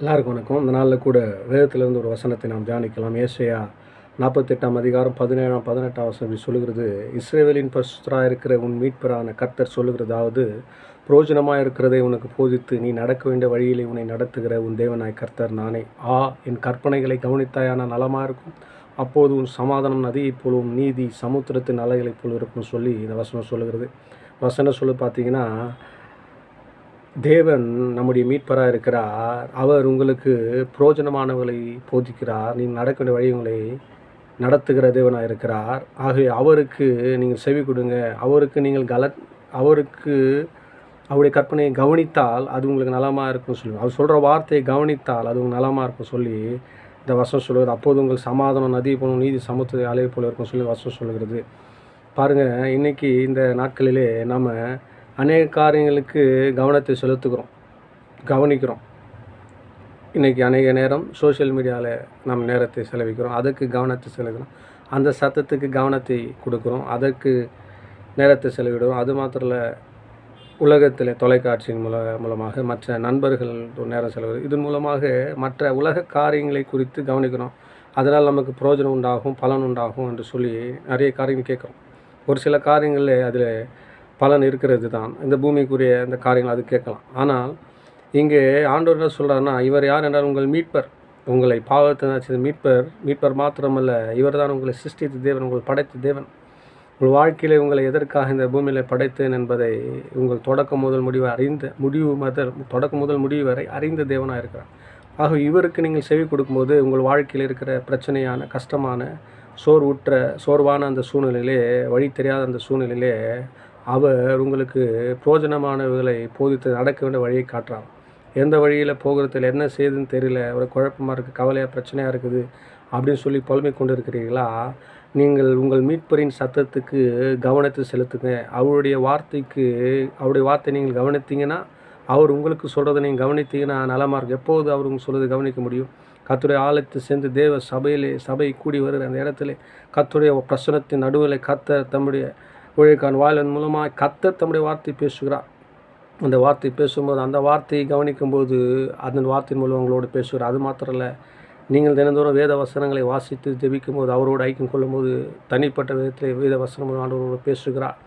எல்லாருக்கும் வணக்கம். இந்த நாளில் கூட வேதத்திலிருந்து ஒரு வசனத்தை நாம் தியானிக்கலாம். ஏசையா நாற்பத்தெட்டாம் அதிகாரம் பதினேழாம் பதினெட்டாம் வசனம் இப்படி சொல்லுகிறது. இஸ்ரேவேலின் பசுத்தராக இருக்கிற உன் மீட்பரான கர்த்தர் சொல்லுகிறதாவது புரோஜனமாக இருக்கிறதை உனக்கு போதித்து நீ நடக்க வேண்டிய வழியிலே உன்னை நடத்துகிற உன் தேவனாய் கர்த்தர் நானே. ஆ என் கற்பனைகளை கவனித்தாயான நலமாக இருக்கும்? அப்போது உன் சமாதானம் நதியைப் போலும் நீதி சமுத்திரத்தின் அலைகளைப் போல் இருக்கும்னு சொல்லி இந்த வசனம் சொல்லுகிறது. வசனம் சொல்லு பார்த்தீங்கன்னா தேவன் நம்முடைய மீட்பராக இருக்கிறார். அவர் உங்களுக்கு புரோஜனமானவர்களை போதிக்கிறார். நீங்கள் நடக்க வேண்டிய வழிகளை நடத்துகிற தேவனாக இருக்கிறார். ஆகவே அவருக்கு நீங்கள் செவி கொடுங்க. அவருக்கு நீங்கள் கல அவருக்கு அவருடைய கற்பனையை கவனித்தால் அது உங்களுக்கு நலமாக இருக்கும் சொல்லி அவர் சொல்கிற வார்த்தையை கவனித்தால் அது உங்களுக்கு நலமாக இருக்கும் சொல்லி இந்த வசம் சொல்கிறது அப்போது உங்கள் சமாதானம் நதி போகணும் நீதி சமத்துவ அலையை போல இருக்கும் சொல்லி வசம் சொல்லுகிறது. பாருங்கள் இன்றைக்கி இந்த நாட்களிலே நம்ம அநேக காரியங்களுக்கு கவனத்தை செலுத்துகிறோம் கவனிக்கிறோம். இன்றைக்கி அநேக நேரம் சோஷியல் மீடியாவில் நம்ம நேரத்தை செலவிக்கிறோம் அதுக்கு கவனத்தை செலுத்துகிறோம். அந்த சத்தத்துக்கு கவனத்தை கொடுக்குறோம் அதற்கு நேரத்தை செலவிடுவோம் அது மாத்திரம் இல்லை உலகத்தில் தொலைக்காட்சியின் மூல மூலமாக மற்ற நண்பர்கள் நேரம் செலவு இதன் மூலமாக மற்ற உலக காரியங்களை குறித்து கவனிக்கிறோம். அதனால் நமக்கு பிரயோஜனம் உண்டாகும் பலன் உண்டாகும் என்று சொல்லி நிறைய காரியங்கள் கேட்குறோம். ஒரு சில காரியங்களில் அதில் பலன் இருக்கிறது தான் இந்த பூமிக்குரிய இந்த காரியங்கள் அது கேட்கலாம். ஆனால் இங்கே ஆண்டவர் என்ன சொல்கிறாருன்னா இவர் யார் என்றால் உங்கள் மீட்பர். உங்களை பாவத்தை மீட்பர் மீட்பர் மாத்திரமல்ல இவர் தான் உங்களை சிருஷ்டித்த தேவன் உங்கள் படைத்த தேவன். உங்கள் வாழ்க்கையில் உங்களை எதற்காக இந்த பூமியில் படைத்தேன் என்பதை உங்கள் தொடக்கம் முதல் முடிவு அறிந்த முடிவு முதல் தொடக்கம் முதல் முடிவு வரை அறிந்த தேவனாக இருக்கிறார். ஆக இவருக்கு நீங்கள் செவி கொடுக்கும்போது உங்கள் வாழ்க்கையில் இருக்கிற பிரச்சனையான கஷ்டமான சோர்வுற்ற சோர்வான அந்த சூழ்நிலையிலே வழி தெரியாத அந்த சூழ்நிலையிலே அவர் உங்களுக்கு புரோஜனமானவர்களை போதித்து நடக்க வேண்டிய வழியை காட்டுறான். எந்த வழியில் போகிறதுல என்ன செய்யுதுன்னு தெரியல. ஒரு குழப்பமாக இருக்குது கவலையாக பிரச்சனையாக இருக்குது அப்படின்னு சொல்லி புலமை கொண்டு இருக்கிறீர்களா நீங்கள் உங்கள் மீட்பரின் சத்தத்துக்கு கவனத்தை செலுத்துங்க. அவருடைய வார்த்தைக்கு அவருடைய வார்த்தை நீங்கள் கவனித்தீங்கன்னா அவர் உங்களுக்கு சொல்கிறத நீங்கள் கவனித்தீங்கன்னா நலமாக இருக்கும். எப்போது அவர் உங்களுக்கு சொல்கிறத கவனிக்க முடியும்? கத்துடைய ஆலயத்தை சேர்ந்து தேவ சபையிலே சபை கூடி வருகிற அந்த இடத்துல கத்துடைய பிரசனத்தின் நடுவில் கத்த தம்முடைய ஊழியக்கான் வாயிலின் மூலமாக கத்த தம்முடைய வார்த்தை பேசுகிறார். அந்த வார்த்தை பேசும்போது அந்த வார்த்தையை கவனிக்கும்போது அந்த வார்த்தையின் மூலம் உங்களோடு பேசுகிறார். அது மாத்திரம் இல்லை நீங்கள் தினந்தோறும் வேத வசனங்களை வாசித்து ஜெபிக்கும் போது அவரோடு ஐக்கியம் கொள்ளும்போது தனிப்பட்ட விதத்தில் வேத வசனம் ஆண்டவரோடு பேசுகிறார்.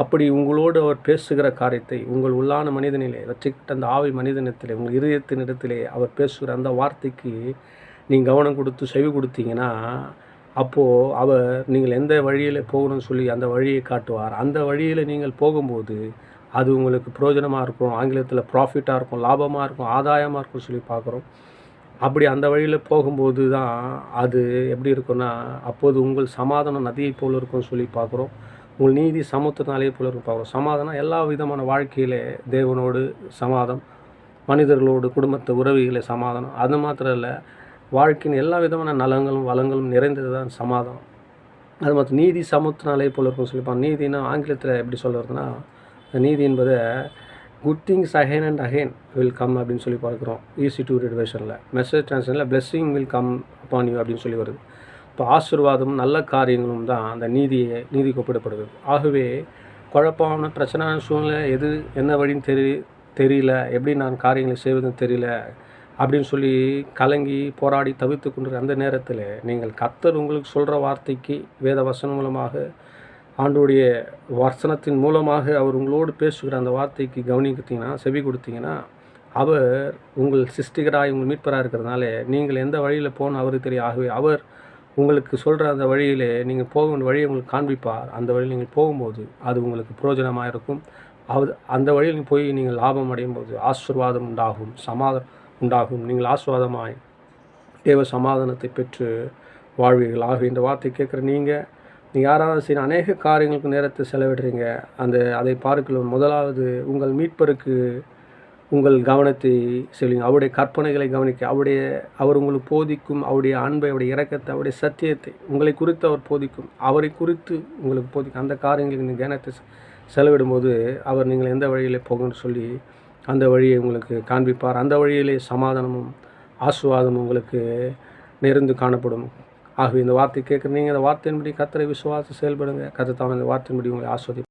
அப்படி உங்களோடு அவர் பேசுகிற காரியத்தை உங்கள் உள்ளான மனிதனிலே வச்சுக்கிட்ட அந்த ஆவி மனிதனத்திலே உங்கள் இதயத்தின் இடத்திலே அவர் பேசுகிற அந்த வார்த்தைக்கு நீங்கள் கவனம் கொடுத்து செவி கொடுத்தீங்கன்னா அப்போது அவர் நீங்கள் எந்த வழியில் போகணும்னு சொல்லி அந்த வழியை காட்டுவார். அந்த வழியில் நீங்கள் போகும்போது அது உங்களுக்கு பிரயோஜனமாக இருக்கும் ஆங்கிலத்தில் ப்ராஃபிட்டாக இருக்கும் லாபமாக இருக்கும் ஆதாயமாக இருக்கும் சொல்லி பார்க்குறோம். அப்படி அந்த வழியில் போகும்போது தான் அது எப்படி இருக்குன்னா அப்போது உங்கள் சமாதானம் நதியை போல் இருக்கும்னு சொல்லி பார்க்குறோம். உங்கள் நீதி சமத்துவத்தினாலே போல இருக்கும் பார்க்குறோம். சமாதானம் எல்லா விதமான வாழ்க்கையில் தேவனோடு சமாதம் மனிதர்களோடு குடும்பத்தை உறவிகளை சமாதானம். அது மாத்திரம் இல்லை வாழ்க்கையின் எல்லா விதமான நலங்களும் வளங்களும் நிறைந்தது தான் சமாதம் அது மற்ற நீதி சமத்துனாலே போல இருக்கும்னு சொல்லிப்பாங்க. நீதினா ஆங்கிலத்தில் எப்படி சொல்கிறதுனா நீதி என்பதை good things again and again will come அப்படின்னு சொல்லி பார்க்குறோம். ஈஸி டூ ரீட் வெர்ஷனில் message ட்ரான்ஸ்லேஷனில் blessing will come upon you அப்படின்னு சொல்லி வருது. இப்போ ஆசிர்வாதம் நல்ல காரியங்களும் தான் அந்த நீதியை நீதி ஒப்பிடப்படுது ஆகவே குழப்பமான பிரச்சனையான சூழ்நிலை எது என்ன வழின்னு தெரி தெரியல. எப்படி நான் காரியங்களை செய்வதுன்னு தெரியல. அப்படின்னு சொல்லி கலங்கி போராடி தவிர்த்து கொண்டு அந்த நேரத்தில் நீங்கள் கத்தர் உங்களுக்கு சொல்கிற வார்த்தைக்கு வேத வசனம் மூலமாக ஆண்டுடைய வசனத்தின் மூலமாக அவர் உங்களோடு பேசுகிற அந்த வார்த்தைக்கு கவனிக்கிட்டிங்கன்னா செவி கொடுத்தீங்கன்னா அவர் உங்கள் சிஸ்டிகராக உங்கள் மீட்பராக இருக்கிறதுனால நீங்கள் எந்த வழியில் போகணும் அவருக்கு தெரிய ஆகவே அவர் உங்களுக்கு சொல்கிற அந்த வழியில் நீங்கள் போக வேண்டிய வழியை உங்களுக்கு காண்பிப்பார். அந்த வழியில் நீங்கள் போகும்போது அது உங்களுக்கு பிரயோஜனமாக இருக்கும் அது அந்த வழியில் போய் நீங்கள் லாபம் அடையும் போது ஆசிர்வாதம் உண்டாகும். சமாதானம் உண்டாகும். நீங்கள் ஆஸ்வாதமாய் தேவ சமாதானத்தை பெற்று வாழ்வீர்கள் ஆக இந்த வார்த்தை கேட்குற நீங்கள் நீங்கள் யாராவது சரி அநேக காரியங்களுக்கு நேரத்தை செலவிடுறீங்க. அந்த அதை பார்க்கலாம் முதலாவது உங்கள் மீட்பருக்கு உங்கள் கவனத்தை செல்லுங்க அவருடைய கற்பனைகளை கவனிக்க அவருடைய அவர் உங்களுக்கு போதிக்கும் அவருடைய அன்பை அவருடைய இறக்கத்தை அவருடைய சத்தியத்தை உங்களை குறித்து அவர் போதிக்கும் அவரை குறித்து உங்களுக்கு போதிக்கும் அந்த காரியங்களுக்கு நீங்கள் கவனத்தை செலவிடும்போது அவர் நீங்கள் எந்த வழியில் போகணும்னு சொல்லி அந்த வழியை உங்களுக்கு காண்பிப்பார். அந்த வழியிலே சமாதானமும் ஆசுவாதமும் உங்களுக்கு நெருந்து காணப்படும். ஆகவே இந்த வார்த்தை கேட்குறீங்க இந்த அந்த வார்த்தையின்படி கத்தரை விசுவாசம் செயல்படுங்க. கத்தை தான் இந்த வார்த்தையின்படி உங்களை ஆஸ்வதி